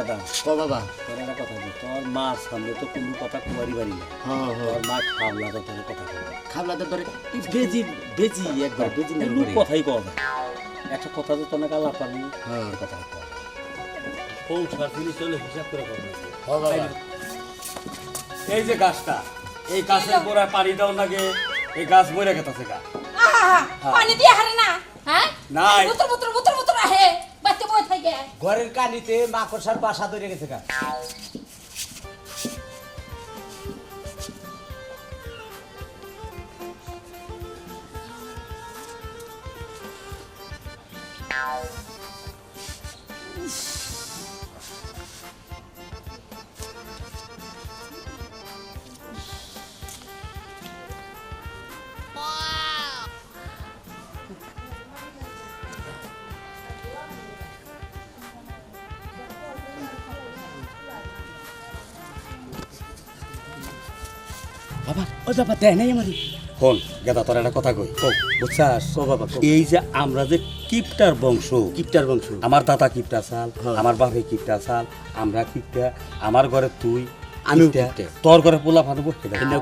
কথা। ক বাবা? তোর একটা কথা বল তোর মা সামনে তো কোনো কথা কুমারি বাড়ি না। হ্যাঁ হ্যাঁ। তোর মা খাবলা তো তোর কথা বলে। খাবলাতে ধরে এই বেজি বেজি একবার বেজি না কোনো কথাই কও একটা কথা তো তোর গালা পারবি হ্যাঁ। কথা কও। সংসার জিনিস হলে হিসাব করে করবে এই যে গাছটা এই গাছের গোড়ায় পানি দাও লাগে এই গাছ মরে গেছে গা। পানি দিয়ে হারে না। হ্যাঁ বুতর বুতর আহে বাচ্চা বই থাকে ঘরের কানিতে মাকড়সার বাসা ধরে গেছে ও বাবা দেয় নাই আমারই হন গেদা তোর একটা কথা কই। বুঝছাস? ও বাবা এই যে আমরা যে কিপটার বংশ কিপটার বংশ। আমার দাদা কিপটা চাল হ্যাঁ। আমার বাপে কিপটা চাল আমরা কিপটা আমার ঘরে তুই কিপটা। তোর ঘরে পোলা ফাটাবো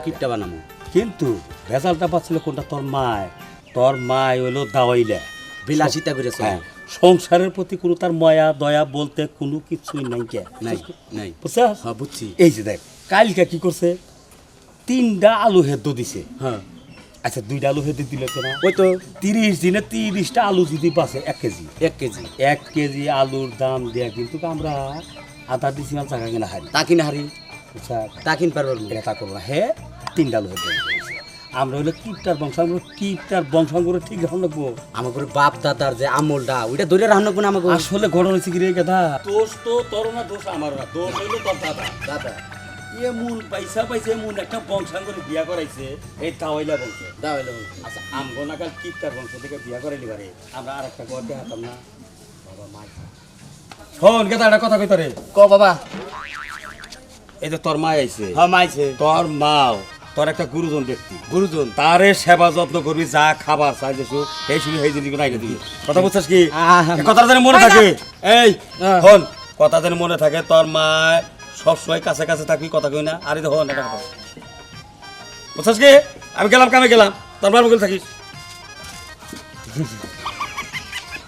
কিপটা বানামো কিন্তু রেজাল্টটা পাচ্ছিল কোনটা? তোর মায়। তোর মায় হইল দাওয়াইলে। বিলাসিতা করে চলে। হ্যাঁ। সংসারের প্রতি কোনো তার মায়া দয়া বলতে কোনো কিছুই নাই কে। নাই নাই। বুঝছাস? হ্যাঁ বুঝছি। এই যে দেখ কালকে কি করছে? তিনটা আলু হেদ্দ দিছে। হ্যাঁ। আচ্ছা দুইটা আলু হেদ্দ দিলে তো না? ওই তো। তিরিশ দিনে তিরিশটা আলু যদি পাচ্ছে এক কেজি। এক কেজি। এক কেজি আলুর দাম দেয়া কিন্তু আমরা আধা ডিসিমাল টাকা কিনা হারি। তা কিনা হারি? আচ্ছা। তা কিন পারবার এটা তা করব না। হে তিনটা আলু হেদ্দ আমরা হলো কিপটার বংশ আমরা কিপটার বংশ করে ঠিক রাখুন লাগবো আমাকে বাপ দাদার যে আমলটা ওইটা ধরে রাখনো কোন আমাকে আসলে ঘটনা হয়েছে কি রে কথা? দোষ তো তোর না দোষ আমার না। দোষ হইল তোর দাদা। দাদা। এমন পয়সা পয়সা এমন একটা বংশাঙ্গরে বিয়া করাইছে এই তাওয়াইলা বংশ। দাও এলো আচ্ছা আমগো নাকাল কিপটার বংশ থেকে বিয়া করাইলি পারে আমরা আর একটা ঘর দেখাতাম না। বাবা মা শোন গেদা একটা কথা কই ক বাবা। এই যে তোর মা আইছে হ্যাঁ মাইছে তোর মাও তোর একটা গুরুজন ব্যক্তি। গুরুজন তারে সেবা যত্ন করবি যা খাবার চাই দেশু এই শুনে এই জিনিস নাই দিবি কথা বুঝছিস কি? কথা যেন মনে থাকে। এই। হন কথা যেন মনে থাকে তোর মা সবসময় কাছে কাছে থাকবি কথা কই না। আরে তো হন এটা কথা। বুঝছিস কি? আমি গেলাম কামে গেলাম। তোর মার মুখে থাকিস।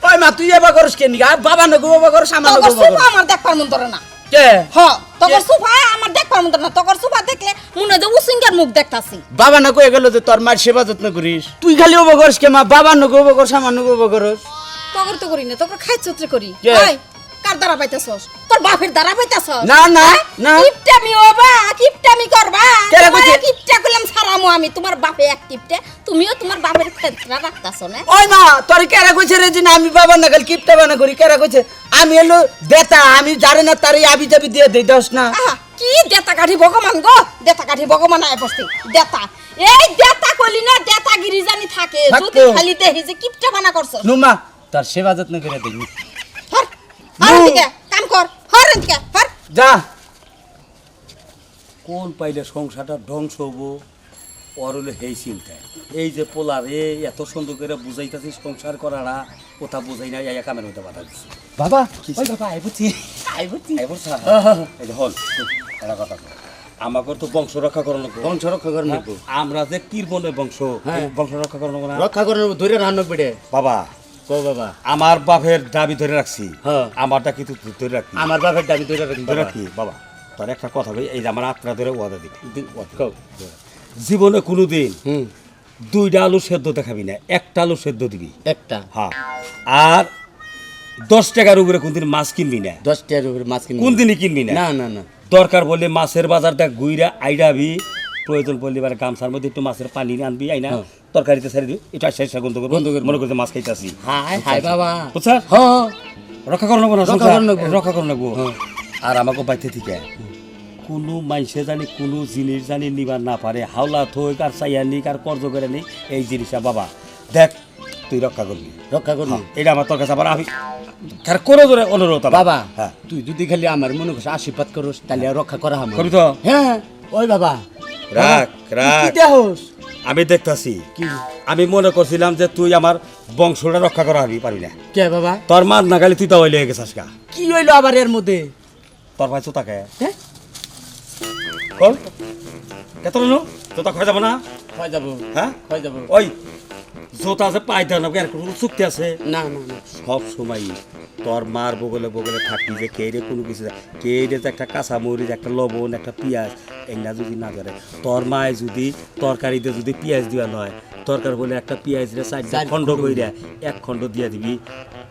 ওই মা তুই এবার করস কেন? আর বাবা নগো বাবা করস আমার নগো বাবা সুফা আমার দেখবার মন ধরে না। কে? হ তকর সুফা আমার দেখবার মন ধরে না। তোর সুফা দেখলে মনে হয় যে উসিঙ্গার মুখ দেখতাছি। বাবা না কয়ে গেল যে তোর মার সেবা যত্ন করিস। তুই খালি ওবা করস কে মা? বাবা নগো ওবা করস আমার নগো ওবা করস তকর তো করি না তকর খাই চত্রে করি। কে? কার দ্বারা পাইতাছস? তোর বাপের দ্বারা পাইতাছস? না না না। কিপটামি ওবা কিপটামি করবা। কইছে? কিপটা করলাম সারামু আমি। তোমার বাপে এক কিপটে তুমিও তোমার বাপের ক্ষেত্রে রাখতাছো না ওই মা তোর কেরা কইছে রে যে আমি বাবা না খালি কিপটা বানা করি? কেরা কইছে? আমি এলো দেতা আমি জানি না তার আবি যাবি দিয়ে দেই দস না কি দেতা কাঠি ভগবান গো? দেতা কাঠি ভগবান আয় বসতে। দেতা। এই দেতা কলি না দেতা গিরি জানি থাকে। যদি খালি দেখি যে কিপটা বানা করছ নুমা তোর সেবা যত্ন করে দেই কাম কর হর দিকে হর। যা। কোন পাইলে সংসারটা ধ্বংস হব? ওর হলো সেই চিন্তায় এই যে পোলার এ এত সুন্দর করে বুঝাইতেছিস সংসার করারা কোথা বুঝাই না এই কামের মধ্যে বাধা দিচ্ছে বাবা ওই বাবা আই বুঝছি আই বুঝছি এই যে হল একটা কথা। আমাকে তো বংশ রক্ষা করানো। বংশ রক্ষা কর হ্যাঁ, আমরা যে কীর্বনের বংশ হ্যাঁ। বংশ রক্ষা করানো না। রক্ষা করে ধরে রান্না পেড়ে বাবা বাবা। আমার বাপের দাবি ধরে রাখছি। হ্যাঁ। আমারটা কিন্তু ধরে রাখি। আমার বাপের দাবি ধরে রাখি ধরে রাখি বাবা। তোর একটা কথা ভাই এই যে আমার আত্মা ধরে ওয়াদা দিবি। জীবনে কোনোদিন হুম। দুইটা আলু সেদ্ধ দেখাবি না একটা আলু সেদ্ধ দিবি। একটা। হ্যাঁ। আর দশ টাকার উপরে কোনদিন মাছ কিনবি না। দশ টাকার উপরে মাছ কিনে কোন দিনই কিনবি না। না না না। দরকার বললে মাছের বাজার দেখ গুইরা আইডাবি প্রয়োজন পড়লে এবার গামছার মধ্যে একটু মাছের পানি আনবি আইনা। হ্যাঁ। তরকারিতে ছেড়ে দিবি এটা শেষ গন্ধ করব। মনে করতে মাছ খাইতাছি। হাই হাই বাবা। বুঝছা? হ্যাঁ রক্ষা করো নেব না রক্ষা করো নেব। আর আমাকে বাইতে থেকে কোনো মানুষে জানি কোনো জিনিস জানি নিবার না পারে। হাওলা থই আর চাইয়া নিক আর কর্জ করে নিক এই জিনিসটা বাবা। দেখ তুই রক্ষা করবি। রক্ষা করবি। এটা আমার তোর কাছে আবার আমি আর কোনো জোরে অনুরোধ বাবা হ্যাঁ। তুই যদি খালি আমার মনে করছিস আশীর্বাদ করস তাহলে রক্ষা করা আমার। করবি তো। হ্যাঁ ওই বাবা। রাখ কি রাখ। দেহস। আমি দেখতাছি। কি? আমি মনে করছিলাম যে তুই আমার বংশটা রক্ষা করা হবি পারি না। কে বাবা? তোর মার না গালি তুই তো হইলে গেছিস গা। কি হইল আবার এর মধ্যে? তোর ভাই তো তাকে হ্যাঁ বল কেত তো চোতা খয় যাব না? খয় যাব? হ্যাঁ? খয় যাব? ওই জোতা আছে পাই দেন এর কোনো চুক্তি আছে? না না না। সব সময় তোর মার বগলে বগলে থাকি যে কেড়ে কোনো কিছু কেড়ে যে একটা কাঁচা মরিচ একটা লবণ একটা পেঁয়াজ এগুলা যদি না করে তোর মায় যদি তরকারিতে যদি পেঁয়াজ দেওয়া নয় তরকার বলে একটা পেঁয়াজ রে সাইড খণ্ড। কইরা এক খণ্ড দিয়ে দিবি।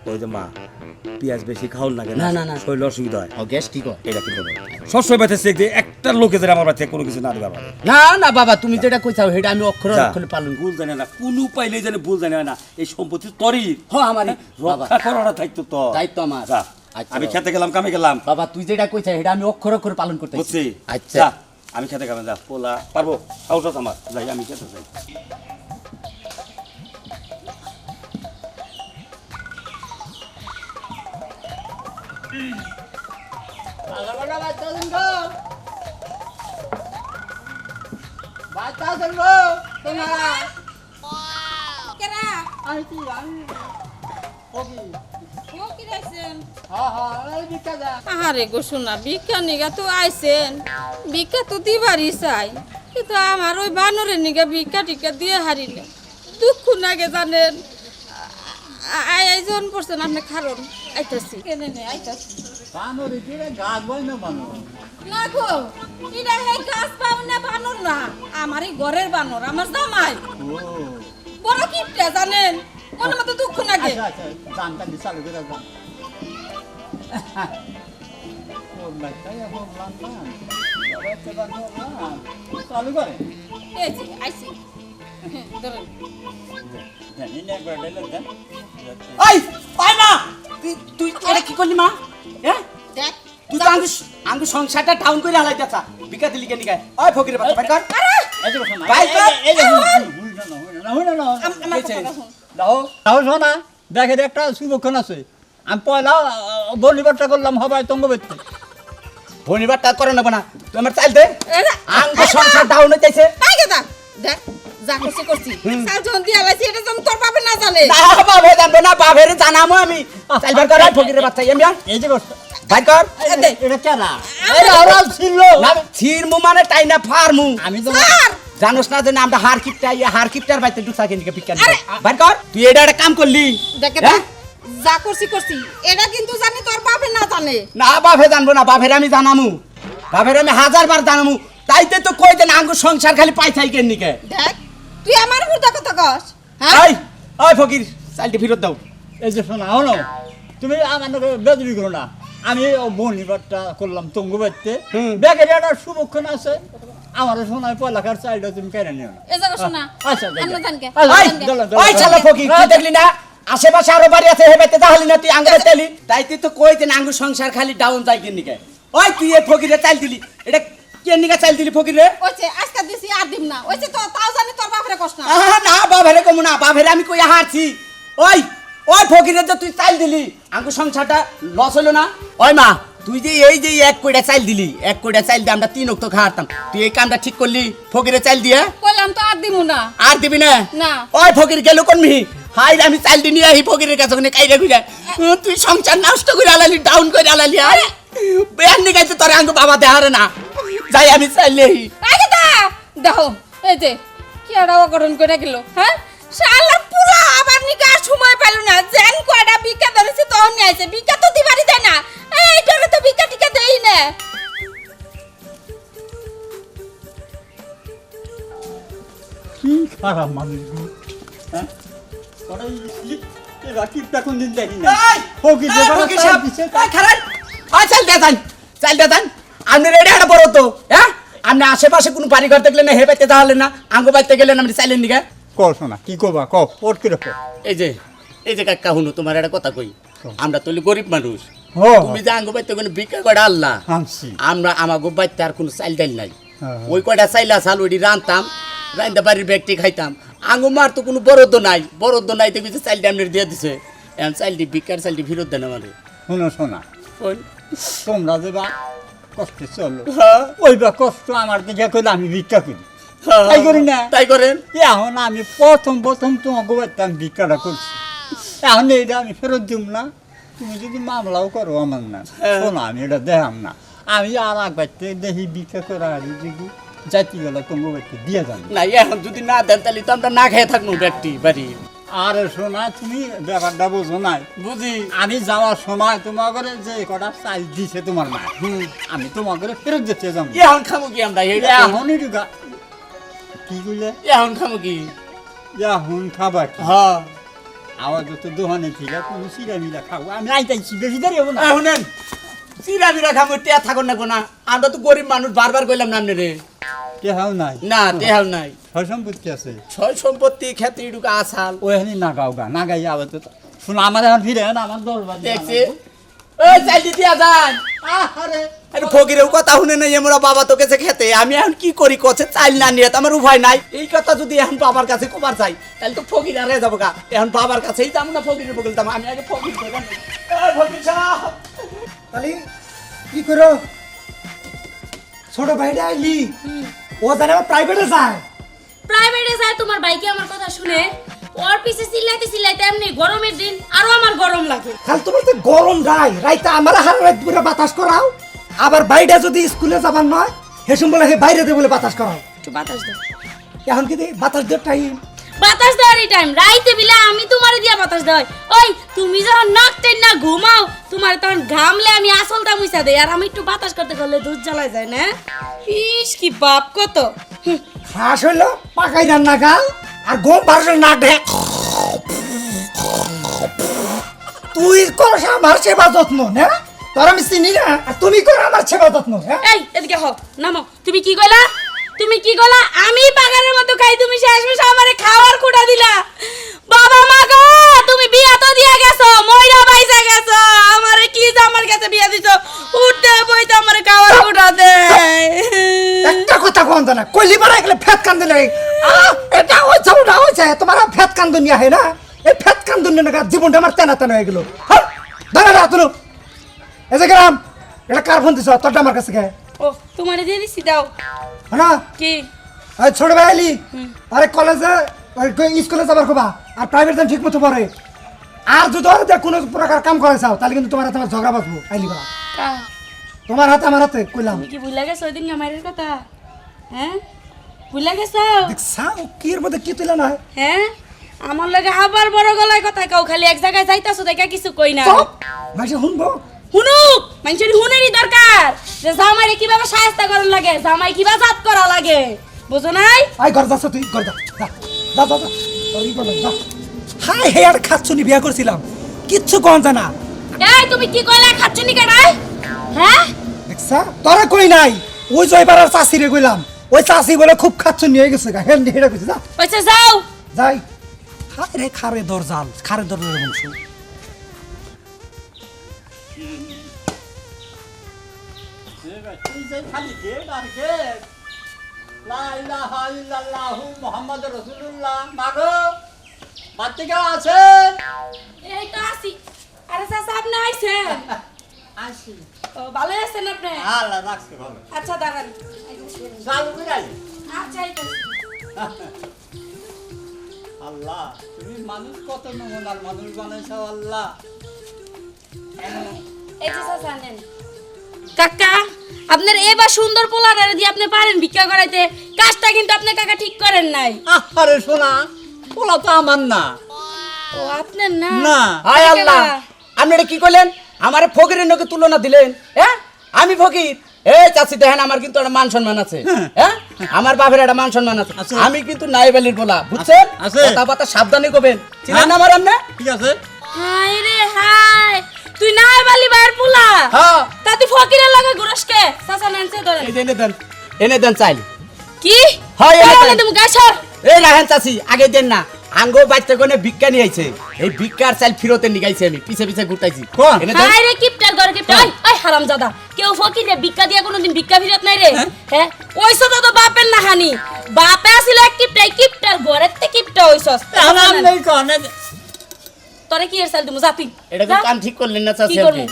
ওই যে মা পেঁয়াজ বেশি খাওয়ার লাগে না, না, না। শরীর অসুবিধা হয়। গ্যাস ঠিক হয় এটা কিন্তু সবসময় বাতে চেক একটা লোকে যেন আমার বাড়িতে কোনো কিছু না দিবা না না বাবা তুমি যেটা কইছাও সেটা আমি অক্ষর। অক্ষরে পালন ভুল জানে না কোনো পাইলে জানে ভুল জানে না। এই সম্পত্তি তরি হ রক্ষা করার দায়িত্ব তো দায়িত্ব আমার। আচ্ছা আমি খেতে গেলাম কামে গেলাম। বাবা তুই যেটা কইছা সেটা আমি অক্ষর অক্ষরে পালন করতে বুঝছি। আচ্ছা। আমি খেতে গেলাম যা। পোলা পারব? আমার। যাই আমি খেতে যাই। আহারে গো শোনা ভিক্ষা নিগা তো আইছেন ভিক্ষা তো দিবারই চাই কিন্তু আমার ওই বানরের নিগা ভিক্ষা টিকা দিয়ে হারিলে দুঃখ নাগে জানেন আই আইজন পড়ছেন আপনি খারণ আইতাছি। কেনে নে আইতাছি। না গো এটা এই গাছ পাও না বানর না আমার এই ঘরের বানর আমার জামাই। বড় কিপটা জানেন? মনে মতো দুঃখ লাগে। এই যে আইছি হ্যাঁ, ধরেন এই পাই না তুই তুই এটা কি করলি মা? হ্যাঁ? দেখ তুই তো আঙ্গু আঙ্গু সংসারটা ডাউন করে হালাই যাচ্ছা বিকা দিলি কেন ওই ফকির কর। কর। শোনা। দেখের একটা সুবক্ষণ আছে। আমি পয়লা বলিবারটা করলাম হবাই তঙ্গ ব্যক্তি করে নেব না তুই আমার চাইল দে। এরা সংসার ডাউন হইতেছে। দেখ। যা করছি করছি। সাল যখন দিয়ে লাইছি এটা যেন তোর বাপে না জানে। না বাবা জানব না বাপের জানামো আমি। চাইল বার কর ফকিরের বাচ্চা এম এই যে বস। কর। এটা কেনা এই আওরাল ছিল। না ছিড়মু মানে তাই না ফার্মু। আমি তো জানোস না যে আমরা হার কিপটা ইয়ে হার কিপটার বাইতে ঢুকছা বাইর কর। তুই এটা একটা কাম করলি। দেখে হ্যাঁ? যা করছি করছি। এটা কিন্তু জানি তোর বাপে না জানে। না বাপে জানব না বাপের আমি জানামু। বাপের আমি হাজার বার জানামু। তাইতে তো কই দেন আঙ্গুর সংসার খালি পাইছাই কেন নিকে? দেখ তুই আমার বুড়া কথা কস হ্যাঁ? ওই ওই ফকির চালটি ফেরত দাও। এই যে শোনা হলো তুমি আমার বেদবি করো না। আমি বনিবারটা করলাম তঙ্গ হুম। দেখের একটা সুবক্ষণ আছে আমার শোনায় পয়লাকার চাইটা তুমি কেড়ে নিও না। শোনা আচ্ছা যাই, যাই। জানকে। আচ্ছা, চলো, চলো, চলো। ফকির তুই দেখলি না? আশেপাশে আরও বাড়ি আছে হেবেতে তাহলে না তুই আঙ্গুরে চাইলি তাইতে তো কই দেন আঙ্গুর সংসার খালি ডাউন যায় কেন নিকে ওই তুই এ ফকিরে চাইল দিলি। এটা কেন নিকে দিলি ফকিরে? আজকে দিছি আর দিম না। ওইছে তো তাও জানি তোর বাপরে কষ্ট না। আহা, না বাবারে কমু না। বাবারে আমি কই হারছি। ওই ওই ফকিরে যে তুই দিলি সংসারটা লস হলো না? ওই মা তুই যে এই যে এক কোটা দিলি এক কোটা চাইল দিয়ে আমরা তিন অক্ত খাওয়াতাম তুই এই কামটা ঠিক করলি ফকিরে চাইল দিয়ে? কইলাম তো আর দিমু না। আর দিবি না? না। ওই ফকির গেল কোন মিহি? হাই আমি চাইল দিয়ে নিয়ে আহি ফকিরের কাছে ওখানে কাইরে খুঁজে তুই সংসার নষ্ট করে আলালি ডাউন করে আলালি আরে বেয়ার নিগাইতে তোর আঙ্গু বাবা দেহারে না। যাই আমি চাইলে আগে দা দেখো এই যে কি আর অগরণ করে গেল হ্যাঁ? শালা পুরা আবার নিকে আর সময় পেল না। জেন কয়টা ভিক্ষা ধরেছে তখন নিয়ে আইছে। ভিক্ষা তো দিবারই দেয় না। এইটারে তো ভিক্ষা টিকা দেই না। কি খারাপ মানুষগুলো হ্যাঁ? এই- এই রাকিবটা কোনদিন দেখি না। ফকির যে কটা চাল দিছে, চাল দে যান চাল দে যান আপনি রেডি একটা বড় তো হ্যাঁ? আপনি আশেপাশে কোনো বাড়ি ঘর দেখলে না হে বাইতে তাহলে না আঙ্গু বাইতে গেলেন আপনি চাইলেন কও শোনা কি করবা কও ওর কি রকম? এই যে এই যে কাকা হুনু তোমার একটা কথা কই? আমরা তো গরিব মানুষ। তুমি যে আঙ্গু বাইতে কোনো ভিক্ষা করা আল্লাহ। আনছি। আমরা আমাগো বাইতে আর কোনো চাইল ডাইল নাই। হ্যাঁ। ওই কয়টা চাইলা চাল ওইটি রানতাম রান্দা বাড়ির ব্যক্তি খাইতাম। আঙ্গু মার তো কোনো বরদ্দ নাই বরদ্দ নাই তো যে চাইল ডামনের দিয়ে দিছে। এখন চাইলটি ভিক্ষার চাইলটি ফেরত দেন আমারে। শোনো শোনা। তোমরা যে বা কষ্টে চলো। হ্যাঁ, ওই বা কষ্ট আমার দিকে করলে আমি ভিক্ষা করি। হ্যাঁ। তাই করি না? তাই করেন? এখন আমি প্রথম প্রথম তোমাকে বাড়তাম ভিক্ষাটা করছি। এখন এইটা আমি ফেরত দিব না। তুমি যদি মামলাও করো আমার না। হ্যাঁ। শোনো আমি এটা দেখাম না। আমি আর এক বাড়িতে দেখি ভিক্ষা করে আনি দেখি জাতি গেলে তোমার বাড়িতে দিয়ে যান না এখন যদি না দেন তাহলে তো আমরা না খেয়ে থাকব ব্যক্তি বাড়ি আরে শোনা তুমি ব্যাপারটা বোঝো নাই। বুঝি। আমি যাওয়ার সময় তোমার ঘরে যে কটা চাল দিছে তোমার মা আমি তোমার ঘরে ফেরত যেতে যাব। এখন খামো কি আমরা? এখনই ঢুকা। কি করলে এখন খামো কি? এখন খাবার কি? হ্যাঁ। আওয়াজ তো দোকানে ঠিক আছে তুমি সিরা মিলা খাব আমি আইতাইছি বেশি দেরি হব না। শুনেন চিরা বিরা খামো টিয়া থাকুন না কোনা আমরা তো গরিব মানুষ বারবার কইলাম নাম রে। কেহাও নাই? না টেহাও নাই। হয় সম্পত্তি আছে। ছয় সম্পত্তি খেতে ঢুকা আসাল না গাও গা না গাই আবার তো শোনো আমার এখন ফিরে না আমার বাজে দেখছি। ওই চাই দিতে যান। আরে ফকিরেও কথা শুনে নাই আমরা বাবা তোকে যে খেতে। আমি এখন কি করি? কছে চাইল না নিয়ে আমার উপায় নাই। এই কথা যদি এখন বাবার কাছে কবার চাই তাহলে তো ফকির আরে যাব গা। এখন বাবার কাছেই যাব না ফকিরের বগল যাব। আমি আগে ফকির তাহলে কি করো? ছোট ভাইটা আইলি। ও জানে প্রাইভেটে যায়। প্রাইভেটে যায় তোমার বাইকে আমার কথা শুনে। ওর পিছে চিল্লাইতে চিল্লাইতে এমনি গরমের দিন আরও আমার গরম লাগে। খালি তোমার তো গরম গায় রাইতে আমার হারে রাত করে বাতাস করাও। আবার বাইরে যদি স্কুলে যাবার নয় হেসুম বলে হে বাইরে দে বলে বাতাস করাও। একটু বাতাস দাও। এখন কি দে বাতাস দেওয়ার টাইম বাতাস দেওয়ার টাইম রাইতে বিলে আমি তোমারে দিয়া বাতাস দেওয়াই। ওই তুমি যখন নাক টেন না ঘুমাও তোমার তখন ঘামলে আমি আসলটা মুছা দেই আর আমি একটু বাতাস করতে করলে দুধ জ্বালায় যায় না? ইস কি বাপ কত। হুঁ, খাস হইল পাকাই রান্না গাল আর গম ভারসের না ঢেক। তুই করস আমার সেবা যত্ন না? তোর আমি চিনি না আর তুমি কর আমার সেবা যত্ন হ্যাঁ? এই এদিকে হও নামো। তুমি কি কইলা? তুমি কি কইলা আমি বাগানের মতো খাই তুমি শেষ মেশ আমারে খাওয়ার কুটা দিলা। বাবা মা গো তুমি বিয়া তো দিয়া গেছো মইরা বাইসা গেছো আমারে কি যে আমার কাছে বিয়া দিছো? উঠতে বইতে আমারে খাওয়ার কুটা দে একটা কথা কোন না কইলি মারা গেলে ফেত কান দিলে আহ, এটা হয়েছে ওটা হয়েছে তোমার আর ফেত কান দুনিয়া হয় না। এই ফেত কান দুনিয়া না জীবনটা আমার তেনা তেনা হয়ে গেল। দাঁড়া দাঁড়া তুলো এই যে গেলাম এটা কার ফোন দিছ? তোরটা আমার কাছে খায় ও তোমারে দিয়ে দিছি দাও। না? কি? ছোট ভাই আলি আরে কলেজে স্কুলে যাবার কবা আর প্রাইভেট টাইম ঠিক মতো পড়ে। আর যদি দিয়ে কোনো প্রকার কাম করে চাও তাহলে কিন্তু তোমার হাতে আমার ঝগড়া বাঁচবো আইলি বা তোমার হাতে আমার হাতে কইলাম। কি ভুলে গেছো ওই দিন আমারের কথা? হ্যাঁ? ভুলে গেছো? দেখছা ও কি এর মধ্যে কি তুইলা না হ্যাঁ? আমার লগে আবার বড় গলায় কথা কাও খালি এক জায়গায় যাইতাছো দেখা কিছু কই না। ভাইসে শুনব? হুনুক! মানুষের হুনেরই দরকার। যে জামাইরে কীভাবে সাহায্য করা লাগে জামাই কীভাবে জাত করা লাগে। বুঝো নাই? আই ঘর যাচ্ছ তুই ঘর যা। যা যা যা যা। হাই হে আর খাচ্ছুনি বিয়া করছিলাম। কিচ্ছু কম জানা। এই তুমি কি কইলা খাচ্ছুনি কেডাই হ্যাঁ? দেখছা তোরা কই নাই। ওই জয়বার আর চাষিরে কইলাম। ওই চাষি বলে খুব খাচ্ছুনি হয়ে গেছে গা। হেন হেডা কইছে যা। কইছে যাও। যাই। হায় রে খারে দর জাল খারে দর বংশ মুহাম্মাদুর রাসূলুল্লাহ। মাগো বাচ্চা কেউ আছে এই তো আসি আরে চাচা আপনি আইছেন? আসি ও ভালো আছেন আপনি? আল্লাহ রাখছে ভালো। আচ্ছা দাঁড়ান। চালু বিরাই আচ্ছা আইতাছি। আল্লাহ তুমি মানুষ কত নমুনার মানুষ বানাইছো আল্লাহ। এই যে চাচা নেন। কাকা আপনার এবার সুন্দর পোলারে দিয়ে আপনি পারেন ভিক্ষা করাইতে। কাজটা কিন্তু আপনি কাকা ঠিক করেন নাই। আরে শোনা পোলা তো আমার না। ও আপনার না? না হায় কাকা। আল্লাহ আপনারা কি করলেন আমার ফকিরের নকে তুলনা দিলেন? হ্যাঁ আমি ফকির? এই চাচি দেখেন আমার কিন্তু একটা মান সম্মান আছে। হ্যাঁ। আমার বাপের একটা মান সম্মান আছে। আমি কিন্তু নাইবালির বলা বুঝছেন। কথা সাবধানে করবেন চিনেন আমার আপনি ঠিক আছে। হাই রে হাই তুই নাই বালি বাইর পোলা? হ্যাঁ। তা তুই ফকিরের লাগে ঘুরসকে চাচা নেনছে ধরে এনে দেন এনে দেন চাইল। কি? হয়, এনে দেন। তুমি গাছর এই রাহেন চাচি আগে দেন না। আঙ্গো বাইতে কোনে ভিক্ষা নিয়ে আইছে। এই ভিক্ষার চাইল ফিরতে নিগাইছে আমি পিছে পিছে ঘুরতাইছি। কোন? এনে দেন। হাই রে কিপটার ঘরে কিপটা ওই ওই হারামজাদা কেউ ফকিরে ভিক্ষা দিয়া কোনোদিন ভিক্ষা ফিরত নাই রে? হ্যাঁ? ওইসব তো বাপের না হানি বাপে আসিল এক কিপটা এই কিপটার ঘরের তে কিপটা ওইসস আমার নেই কনে তোরে কি এর সাল তুমি জাতি এটা তো কাম ঠিক করলেন না কি চাচি করব? আপনি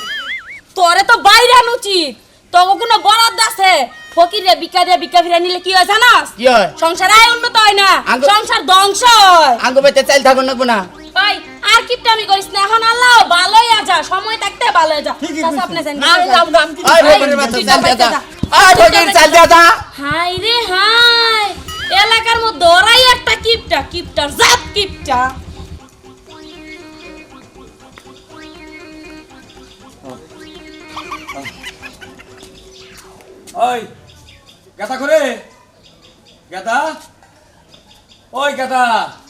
তোরে তো বাইরে আন উচিত তোকে কোনো বরাদ্দ আছে? ফকিরে দিয়া ভিক্ষা ফিরা নিলে কি হয় জানাস? কি হয়? সংসার আয় উন্নত হয় না। সংসার ধ্বংস হয়। আঙ্গো বাইতে চাইল থাকুন না না ভাই আর কিপটা আমি করিস না। এখন আল্লাহ ভালোই আজা সময় থাকতে ভালোই যা চাচা, আপনি যান, না, যান। আমি আমি কি ওই ফকিরের বাচ্চা চাল দিয়া যা ওই ফকির চাল দিয়া যা হাই রে হাই। এলাকার মধ্যে ওরাই একটা কিপটা। কিপটার জাত কিপটা। ওই গাদা করে। গাদা? ওই গাদা।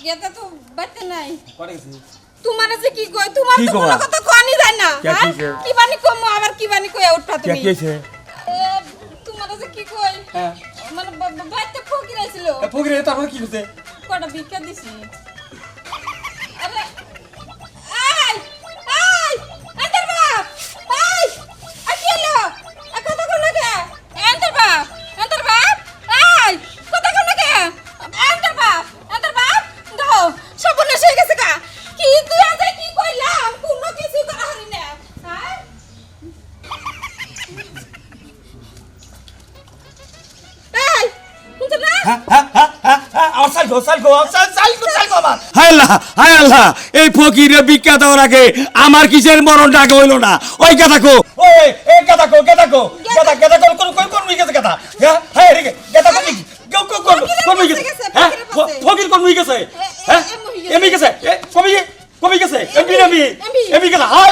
গেতা তো বাইতে নাই। করে গেছি। তোমার যে কি কই তোমার তো? কোনো কথা কোয়ানি যায় না। কে হ্যাঁ? কি বানি কম আবার কি বানি কই উঠা কে তুমি? কি হয়েছে তোমার যে কি কই হ্যাঁ। মানে বাইতে ফকির আইছিল। ফকিরে তারপর কি হয়েছে কটা ভিক্ষা দিছি। হায় আল্লাহ হায় আল্লাহ এই ফকিরে ভিক্ষা দেওয়ার আগে আমার কিসের মরণ ডাক হইল না? ওই গাদা কো ওই এই গাদা কো গাদা কো গাদা গাদা কোন কোন কোন কোন গেছে গাদা হ্যাঁ হায় রে গাদা কোন কেউ কোন কোন কোন গেছে? হ্যাঁ ফকির কোন গেছে? হ্যাঁ? এমি গেছে। এ, কবি কবি গেছে? এমপি এমপি এমপি গেছে? হায়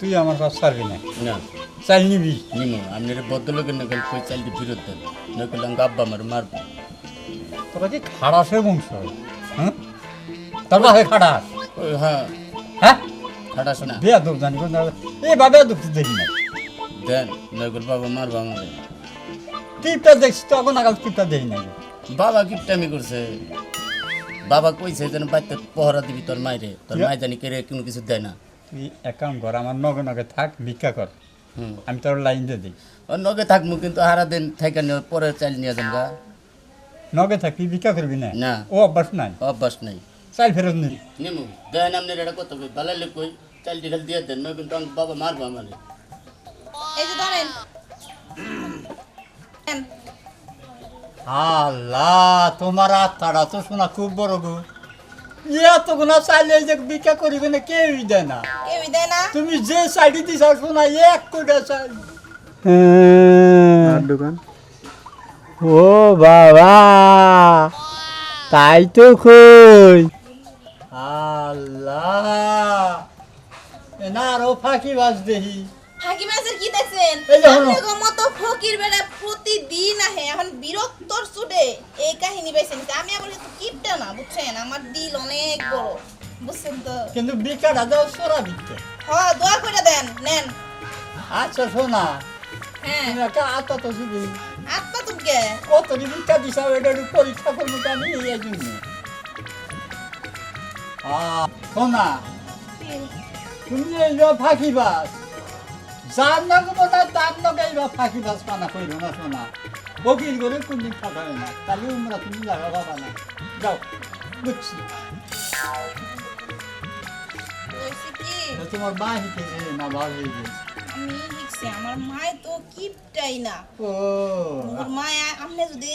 তুই আমার পাশ ছাড়বি না। না। চাল নিবি। নিমো আপনার ভদ্রলোকের নকল কই চালটি ফিরত দেন নকল আমি আব্বা আমার মারবো? তোরা কি খাড়াসের বংশ? হ্যাঁ? তোর বাসে খাড়াস? হ্যাঁ। হ্যাঁ? খাটাস না। বিয়া দুঃখ জানি। এই বাবে দুঃখ দেখি না। দেন নকল বাবা মারবো আমারে টিপটা দেখছি তখন আগাল টিপটা দেখি না বাবা কিপটামি করছে? বাবা কইছে যেন বাচ্চা পহরা দিবি তোর মাইরে। তোর মাই জানি কেড়ে কোনো কিছু দেয় না। তুই এক কাম কর আমার নগে নগে থাক ভিক্ষা কর। আমি তোর লাইন দিয়ে দিই। নগে থাকব কিন্তু হারা দিন থাকা পরে চাল নিয়ে যান গা। নগে থাকবি ভিক্ষা করবি না? না। ও অভ্যাস নাই? অভ্যাস নাই। চাল ফেরত নিবি নিমু দেন আপনার এটা কত কই? ভালো লোক কই? চালটি খালি দিয়ে দেন নয় কিন্তু আমার বাবা মারবো আমারে। এই যে ধরেন। আল্লাহ তোমার আত্মাটা তো শোনা খুব বড় গো। এত গুণা চাইলে যে ভিক্ষা করিবে না কেউই দেয় না। কেউ দেয় না? তুমি যে সাইডে দিছ শোনা এক কোটা চাই ও বাবা তাই তো কই। আল্লাহ। না আরও ফাঁকি বাজ দেখি ফাঁকি মাছের কি দেখছেন যে মতো ফকির বেড়া প্রতিদিন আহে এখন বিরক্তর চুটে এই কাহিনী পাইছেন আমি আবার কিন্তু কিপটা না বুঝছেন? আমার দিল অনেক বড় বুঝছেন তো? কিন্তু বিকাটা দাও সোরা বিকতে হ্যাঁ দোয়া করে দেন নেন। আচ্ছা শোনা হ্যাঁ। একটা আত্মা তো শুধু আত্মা তুমকে কত ভিক্ষা দিছাও এটা পরীক্ষা করব আমি এই জন্য। আহ, তুমি এই যে ফাঁকিবাজ নগে বোধ তার নগে এইবার ফাঁকিবাজ পানা কইরো না শোনা বকির করে কোনদিন ফাঁকাবে না তাহলে উমরা তুমি লাগা বাবা না যাও বুঝছি তোমার মা হিতেছে না হয়ে আমি লিখছি আমার মায় তো কিপটাই না আমার মা আপনি যদি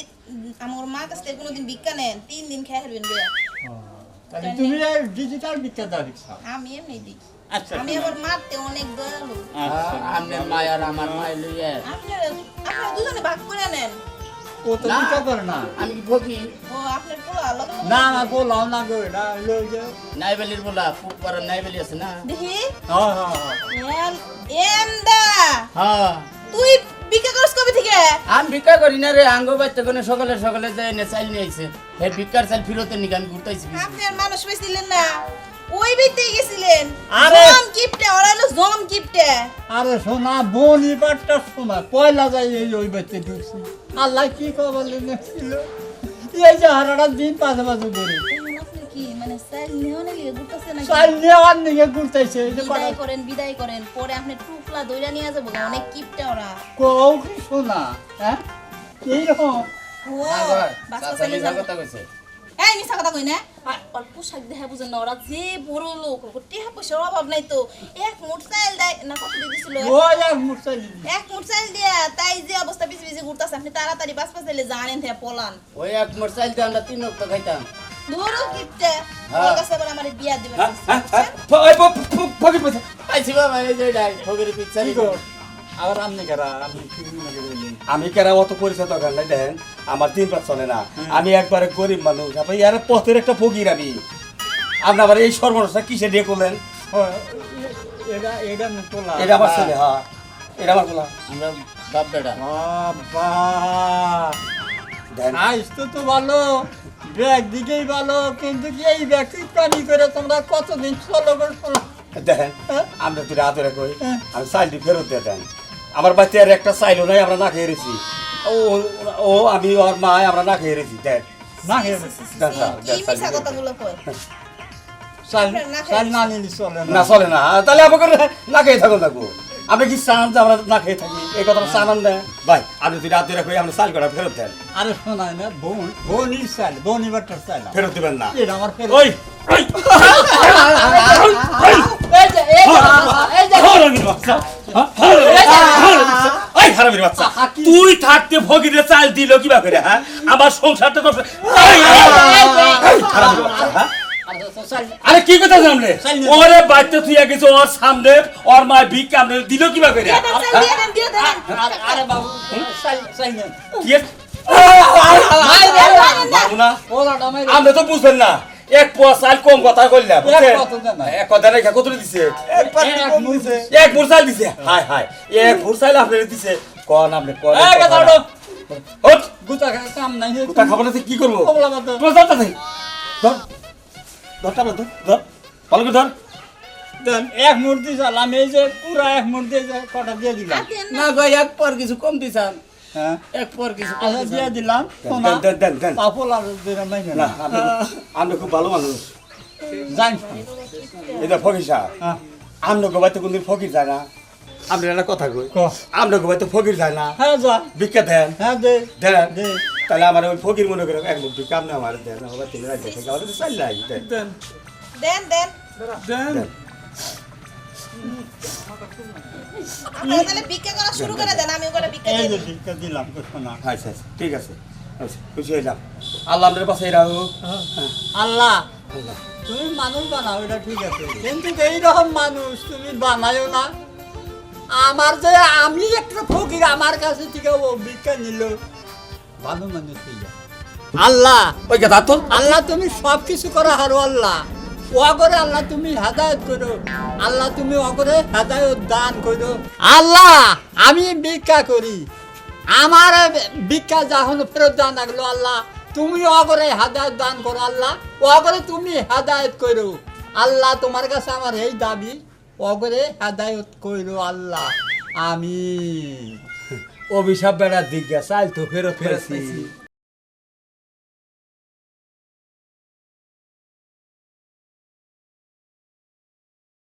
আমার মা কাছ থেকে কোনোদিন ভিক্ষা নেন তিন দিন খেয়ে তাহলে তুমি ডিজিটাল বিখ্যাত দেখছ আমি এমনি দিই আচ্ছা। আমি আবার মারতে অনেক দয়ালু আপনার মায় আর আমার মায় লইয়া। আপনারা আপনারা দুজনে ভাগ করে নেন। ও তো না। করে না? আমি কি ফকি ও আপনার পুরো না না বললাম না গো এটা হলো ওই নাইবেলির বলা পুক পাড়ার নাইবেলি আছে না? দেখি। হ্যাঁ হ্যাঁ হ্যাঁ। এম এম দা হ্যাঁ। তুই করস কবে থেকে? আমি ভিক্ষা করি না রে আঙ্গ বাচ্চা কোনে সকালে সকালে যাই না চাইল নিয়ে আইছে। হে ভিক্ষার চাল ফিরতে নিকে আমি ঘুরতেছি আপনি আর মানুষ পেয়েছিলেন না। ওই বেতে গেছিলেন। আরে! জম কিপটে ওরা হলো জম কিপটে। আরে সোনা বোন এবারটার সময় পয়লা যাই এই ওই বাচ্চা ঢুকছি। আল্লাহ কি কবলে ছিল এই যে হারাটা দিন পাশে পাশে মানে হ্যাঁ? এইরকম। কথা মিছা কথা কই না অল্প শাক দেখা বুঝেন না ওরা যে বড় লোক টেহা পয়সার অভাব নাই তো। এক মুঠ চাইল দেয় না কত দিয়ে দিছিল। এক মুঠ চাইল দিয়া তাই যে অবস্থা পিছে পিছে ঘুরতাছে আপনি তাড়াতাড়ি বাস পাস দিলে জানেন থেকে পলান। ওই এক মোট চাইল দিয়ে আমরা তিন রক্ত খাইতাম। ধরো কিপটা ওর কাছে আবার আমার বিয়া দিবেন হ্যাঁ, হ্যাঁ, হ্যাঁ, ফকির পয়সা। পাইছি বাবা এই যে ফকির গো আবার আপনি কারা? আমি কেরা অত পরিচয় দরকার নাই দেখেন আমার তিন পাঁচ চলে না। আমি একবারে গরিব মানুষ আপনি ইয়ার পথের একটা ফকির আমি। আপনি আবার এই সর্বনাশা কিসে দিয়ে করলেন? ও, এটা এটা তোলা এটা আমার ছেলে হ্যাঁ। এটা আমার বলা আমরা বাপ বেটা। বাবা। দেন। আইস তো তো ভালো ব্যাগ দিকেই ভালো কিন্তু এই ব্যাগ করে তোমরা কতদিন চলো দেখেন আমরা তুই আদরে কই আমি চাইলটি ফেরত দিয়ে দেন। আমার বাচ্চা আর একটা চাইলো নাই আমরা না খেয়ে রেছি। ও ও আমি ওর মা আমরা না খেয়ে রেছি দেখ। না খেয়ে চাল না চাল না না। তাহলে আমাকে না খেয়ে থাকুন থাকব আপনি কি চান যে আমরা না খেয়ে থাকি? এই কথাটা চান দেন ভাই আপনি তুই রাত ধরে আমরা চাল কটা ফেরত দেন। আরে শোনায় না বোন বোনই চাল বোনই বাটার চাল ফেরত দিবেন না। এটা আমার ফেরত। ওই ওই। এই যে এই যে, এই যে হারামির বাচ্চা। তুই থাকতে ভগিরে চাল দিল কিবা করে হ্যাঁ? আমার সংসারটা তো হারামির বাচ্চা, হ্যাঁ? আরে কি কথা জানলে ওরে বাচ্চা তুই গেছে ওর সামনে ওর মা ভিক কামড়ে দিল দেন, দিয়ে দেন। আরে বাবু ওলাটা তো বুঝবেন না এক পোয়া চাল কম কথা না। এক কথা রেখা কত দিছে? এক মুর চাল দিছে হাই হাই এক মুর চাল আপনি দিছে কোন আপনি কোন গুতা কাম নাই হে কুতা খাব না তো কি করব? থাকি ধর। ধরটা ধর ধর। ভালো করে ধর। দেন। এক মূর্তি চাল আমি এই যে পুরা এক মূর্তি যে কটা দিয়ে দিলাম। না। গো এক পর কিছু কম দিছান হ্যাঁ। এক পর কিছু আচ্ছা দিয়ে দিলাম পাপল আর না আপনি খুব ভালো মানুষ। জান। এটা ফকির সাহেব। হ্যাঁ। আমরা কোনদিন ফকির যায় না। আপনি একটা কথা কই। আমরা গোবাইতে ফকির যায় না। হ্যাঁ যা। ভিক্ষা দেন। হ্যাঁ দে। দেন। দে। তাহলে আমার ওই ফকির মনে করে এক মুখ ভিক্ষা আপনি আমার দেন আমার তিন রাজ্য থেকে আমাদের চাল লাই দেন। দেন। দেন দেন। দেন। আপনারা তাহলে ভিক্ষা করা শুরু করে দেন। আমি ওখানে ভিক্ষা এই দিই। ভিক্ষা দিলাম গো আচ্ছা আচ্ছা ঠিক আছে। আচ্ছা খুশি হইলাম আল্লাহ আপনার পাশে রাখো। আল্লাহ তুমি মানুষ বানাও এটা ঠিক আছে। কিন্তু এইরকম মানুষ তুমি বানায়ও না। আমার যে আমি একটা ফকির আমার কাছে থেকে ও ভিক্ষা নিল। ভালো মানুষ। আল্লাহ। ওই কথা তো। আল্লাহ তুমি সব কিছু করো হারো আল্লাহ। অগরে আল্লাহ তুমি হেদায়ত করো। আল্লাহ তুমি অগরে হেদায়ত দান করো। আল্লাহ। আমি ভিক্ষা করি। আমার ভিক্ষা যখন ফেরত দান লাগল আল্লাহ তুমি অগরে হেদায়ত দান করো আল্লাহ। অগরে তুমি হেদায়ত করো। আল্লাহ তোমার কাছে আমার এই দাবি। অগরে হেদায়ত কইল আল্লাহ। আমি অভিশাপ বেড়ার দিক গেছে আজ তো ফেরত পেয়েছি